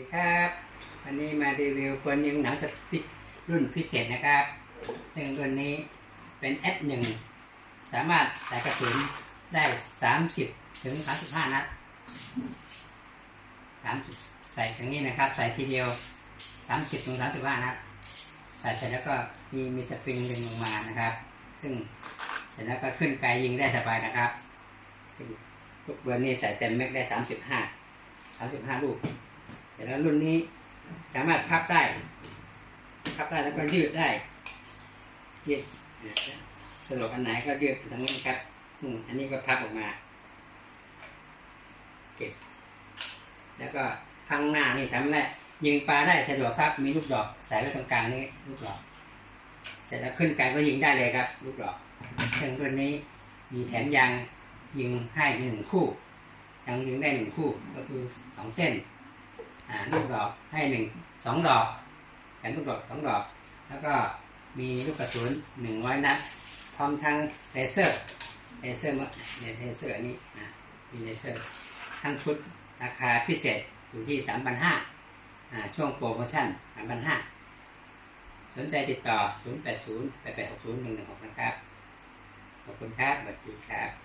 ครับวันนี้มารีวิวปืนยิงหนังสติ๊กรุ่นพิเศษนะครับ ซึ่งรุ่นนี้เป็น S1 สามารถใส่กระสุนได้ 30 ถึง 35 นัด30ใส่อย่างนี้นะครับ ใส่ทีเดียว 30 ถึง 35 นัดใส่เสร็จแล้วก็มีมีสปริงดึงลงมานะครับ ซึ่งเสร็จแล้วก็ขึ้นไกลยิงได้สบายนะครับซึ่งลูกเบอร์นี้ใส่เต็มแม็กได้ 35 35 ลูก เสร็จแล้วรุ่นนี้สามารถพับได้พับได้แล้วก็ยืดได้ยืดสลบอันไหนก็ยืดตรงนี้นครับอืมอันนี้ก็พับออกมา เก็บ แล้วก็ข้างหน้านี่สามารถยิงปลาได้สะดวกครับ มีลูกดอกใส่ไว้ตรงกลางนี่ลูกดอก เสร็จแล้วขึ้นไกลก็ยิงได้เลยครับ ลูกดอกซึ่งรุ่นนี้มีแถมยางยิงให้หนึ่งคู่ยางยิงได้หนึ่งคู่ก็คือสองเส้น ลูกดอกให้หนึ่งสองดอกแถมลูกดอกสองดอก แล้วก็มีลูกกระสุนหนึ่งร้อยนัด พร้อมทั้งเลเซอร์เลเซอร์มาเนี่ยเลเซอร์อันนี้อ่ามีเลเซอร์ทั้งชุดราคาพิเศษอยู่ที่สามพันห้าอ่าช่วงโปรโมชั่นสามพันห้าสนใจติดต่อ 0 8 0 8 8 6 0 1 1 6 นะครับ ขอบคุณครับ สวัสดีครับ